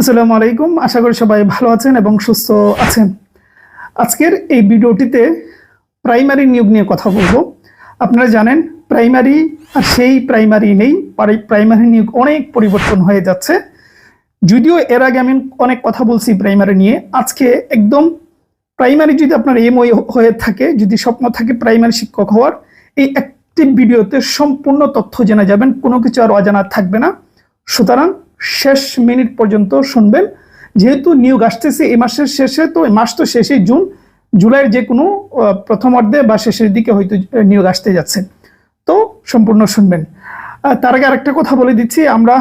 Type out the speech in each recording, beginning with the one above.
আসসালামু আলাইকুম। আশা করি সবাই ভালো আছেন এবং সুস্থ আছেন। আজকের এই ভিডিওটিতে প্রাইমারি নিয়োগ নিয়ে কথা বলব। আপনারা জানেন, প্রাইমারি আর সেই প্রাইমারি নেই পারি- প্রাইমারি নিয়োগ অনেক পরিবর্তন হয়ে যাচ্ছে। যদিও এর আগে আমি অনেক কথা বলছি প্রাইমারি নিয়ে। আজকে একদম প্রাইমারি যদি আপনার এম হয়ে থাকে, যদি স্বপ্ন থাকে প্রাইমারি শিক্ষক হওয়ার, এই একটি ভিডিওতে সম্পূর্ণ তথ্য জেনে যাবেন, কোনো কিছু আর অজানা থাকবে না। সুতরাং শেষ মিনিট পর্যন্ত শুনবেন। যেহেতু নিয়োগ আসতেছে, এই মাসের শেষে তো, এই মাস তো শেষে জুন। জুলাইয়ের যে কোনো প্রথম অর্ধে বা শেষের দিকে হয়তো নিয়োগ আসতে যাচ্ছে। তো সম্পূর্ণ শুনবেন। তার আগে আরেকটা কথা বলে দিচ্ছি। আমরা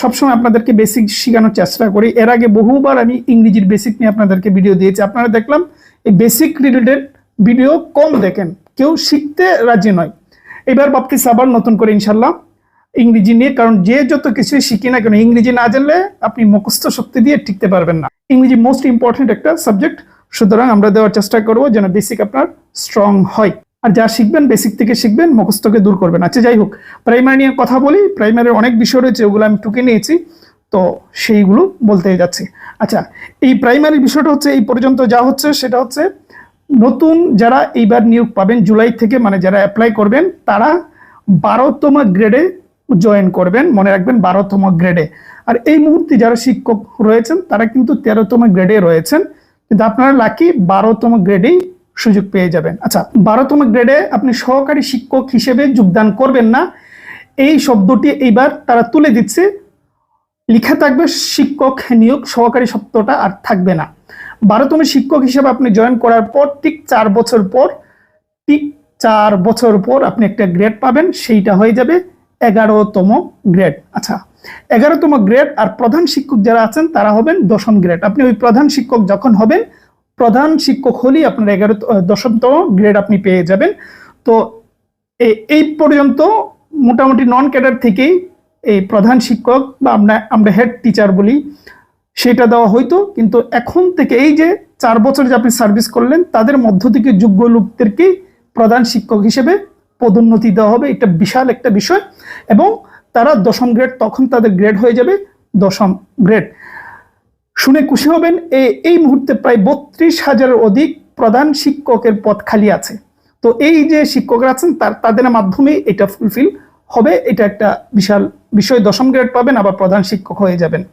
সবসময় আপনাদেরকে বেসিক শেখানোর চেষ্টা করি। এর আগে বহুবার আমি ইংরেজির বেসিক নিয়ে আপনাদেরকে ভিডিও দিয়েছি। আপনারা দেখলাম, এই বেসিক রিলেটেড ভিডিও কম দেখেন। কেউ শিখতে রাজি নয়। এবার ভাবতেছি আবার নতুন করে ইনশাল্লাহ ইংরেজি নিয়ে, কারণ যে যত কিছু শিখি না কেন, ইংরেজি না জানলে আপনি মুখস্থ শক্তি দিয়ে টিকতে পারবেন না। ইংরেজি মোস্ট ইম্পর্টেন্ট একটা সাবজেক্ট সুতরাং আমরা দেওয়ার চেষ্টা করব যেন বেসিক আপনার স্ট্রং হয়। আর যা শিখবেন বেসিক থেকে শিখবেন, মুখস্থকে দূর করবেন। আচ্ছা যাই হোক প্রাইমারি নিয়ে কথা বলি। প্রাইমারির অনেক বিষয় রয়েছে, ওগুলো আমি টুকে নিয়েছি, তো সেইগুলো বলতে যাচ্ছি। আচ্ছা এই প্রাইমারি বিষয়টা হচ্ছে, এই পর্যন্ত যা হচ্ছে, সেটা হচ্ছে নতুন যারা এইবার নিয়োগ পাবেন, জুলাই থেকে মানে যারা অ্যাপ্লাই করবেন, তারা বারোতম গ্রেডে জয়েন করবেন, মনে রাখবেন বারোতম গ্রেডে আর এই মুহূর্তে যারা শিক্ষক রয়েছেন, তারা কিন্তু তেরোতম গ্রেডে রয়েছেন। কিন্তু আপনারা লাকি বারোতম গ্রেডেই সুযোগ পেয়ে যাবেন। আচ্ছা বারোতম গ্রেডে আপনি সহকারী শিক্ষক হিসেবে যোগদান করবেন না। এই শব্দটি এইবার তারা তুলে দিচ্ছে। লিখা থাকবে, শিক্ষক নিয়োগ সহকারী শব্দটা আর থাকবে না। বারোতম শিক্ষক হিসেবে আপনি জয়েন করার পর, ঠিক চার বছর পর, ঠিক চার বছর পর আপনি একটা গ্রেড পাবেন। সেইটা হয়ে যাবে। এগারোতম গ্রেড আচ্ছা এগারোতম গ্রেড আর প্রধান শিক্ষক যারা আছেন, তারা হবেন দশম গ্রেড আপনি ওই প্রধান শিক্ষক যখন হবেন, প্রধান শিক্ষক হলেই আপনার এগারো দশমতম গ্রেড আপনি পেয়ে যাবেন। তো এই পর্যন্ত মোটামুটি নন ক্যাডার থেকেই এই প্রধান শিক্ষক বা আমরা আমরা হেড টিচার বলি, সেটা দেওয়া হইতো। কিন্তু এখন থেকে এই যে চার বছর যে আপনি সার্ভিস করলেন, তাদের মধ্য থেকে যোগ্য লোকদেরকেই প্রধান শিক্ষক হিসেবে পদোন্নতি দেওয়া হবে, এটা বিশাল একটা বিষয়। এবং তারা দশম গ্রেড তখন তাদের গ্রেড হয়ে যাবে, দশম গ্রেড শুনে খুশি হবেন, এ- এই মুহূর্তে প্রায় বত্রিশ হাজারের অধিক প্রধান শিক্ষকের পদ খালি আছে। তো এই যে শিক্ষকরা আছেন, তার, তাদের মাধ্যমে এটা ফুলফিল হবে, এটা একটা বিশাল বিষয়। দশম গ্রেড পাবেন, আবার প্রধান শিক্ষক হয়ে যাবেন।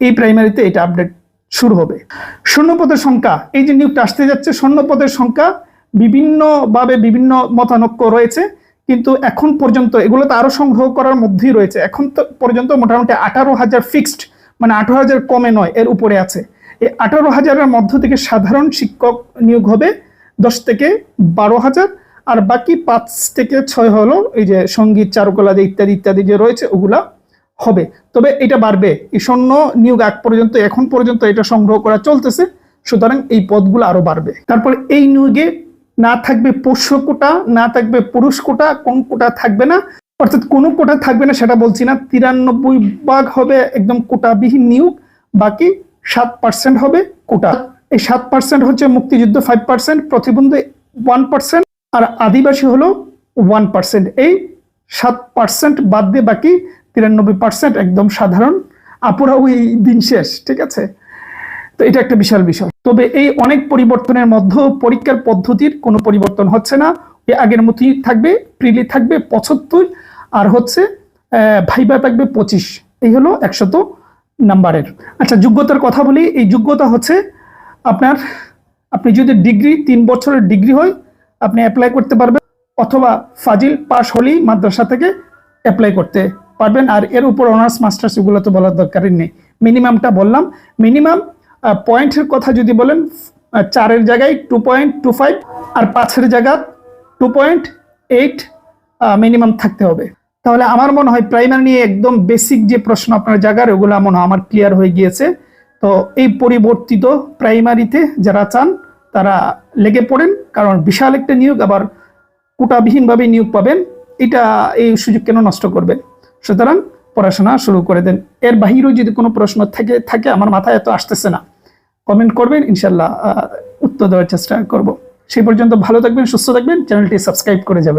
এই প্রাইমারিতে এটা আপডেট শুরু হবে। শূন্যপদের সংখ্যা, এই যে নিয়োগটা আসতে যাচ্ছে, স্বর্ণপদের সংখ্যা বিভিন্নভাবে বিভিন্ন মতানক্য রয়েছে, কিন্তু এখন পর্যন্ত এগুলো তো আরও সংগ্রহ করার মধ্যেই রয়েছে। এখন তো পর্যন্ত মোটামুটি আঠারো হাজার ফিক্সড মানে আঠারো হাজার কমে নয়, এর উপরে আছে। এই আঠারো হাজারের মধ্য থেকে সাধারণ শিক্ষক নিয়োগ হবে দশ থেকে বারো হাজার, আর বাকি পাঁচ থেকে ছয় হলো এই যে সংগীত চারুকলা যে ইত্যাদি ইত্যাদি যে রয়েছে, ওগুলা হবে। তবে এটা বাড়বে। এই স্বর্ণ নিয়োগ আগ পর্যন্ত, এখন পর্যন্ত এটা সংগ্রহ করা চলতেছে, সুতরাং এই পদগুলো আরও বাড়বে। তারপর এই নিয়োগে না থাকবে পোষ্য কোটা, না থাকবে পুরুষ কোটা, কোন কোটা থাকবে না। অর্থাৎ কোনো কোটা থাকবে না সেটা বলছি না। তিরানব্বই ভাগ হবে একদম কোটাবিহীন নিয়োগ, বাকি সাত পার্সেন্ট হবে কোটা। এই সাত পার্সেন্ট হচ্ছে মুক্তিযুদ্ধ ফাইভ পার্সেন্ট প্রতিবন্ধী ওয়ান পার্সেন্ট আর আদিবাসী হলো ওয়ান পার্সেন্ট এই সাত পার্সেন্ট বাদ দিয়ে বাকি তিরানব্বই পার্সেন্ট একদম সাধারণ। আপুরা ওই দিন শেষ, ঠিক আছে? তো এটা একটা বিশাল বিষয়। তবে এই অনেক পরিবর্তনের মধ্যেও পরীক্ষার পদ্ধতির কোনো পরিবর্তন হচ্ছে না। আগের মতোই থাকবে, প্রিলি থাকবে পঁচাত্তর, আর হচ্ছে ভাইবা থাকবে পঁচিশ। এই হলো একশত নাম্বারের। আচ্ছা যোগ্যতার কথা বলি। এই যোগ্যতা হচ্ছে আপনার, আপনি যদি ডিগ্রি, তিন বছরের ডিগ্রি হয়, আপনি অ্যাপ্লাই করতে পারবেন, অথবা ফাজিল পাস হলেই মাদ্রাসা থেকে অ্যাপ্লাই করতে পারবেন। আর এর উপর অনার্স মাস্টার্স এগুলো তো বলার দরকারই নেই। মিনিমামটা বললাম। মিনিমাম পয়েন্টের কথা যদি বলেন চারের জায়গায় টু পয়েন্ট টু ফাইভ আর পাঁচের জায়গা টু পয়েন্ট এইট মিনিমাম থাকতে হবে। তাহলে আমার মনে হয় প্রাইমারি নিয়ে একদম বেসিক যে প্রশ্ন আপনার জায়গার ওগুলো মনে হয় আমার ক্লিয়ার হয়ে গিয়েছে। তো এই পরিবর্তিত প্রাইমারিতে যারা চান, তারা লেগে পড়েন, কারণ বিশাল একটা নিয়োগ, আবার কোটাবিহীনভাবে নিয়োগ পাবেন। এটা, এই সুযোগ কেন নষ্ট করবেন? সুতরাং পড়াশোনা শুরু করে দেন। এর বাহিরেও যদি কোনো প্রশ্ন থেকে, থাকে, আমার মাথায় এত আসতেছে না। কমেন্ট করবেন ইনশাল্লাহ উত্তর দেওয়ার চেষ্টা করব। সেই পর্যন্ত ভালো থাকবেন, সুস্থ থাকবেন, চ্যানেলটি সাবস্ক্রাইব করে যাবেন।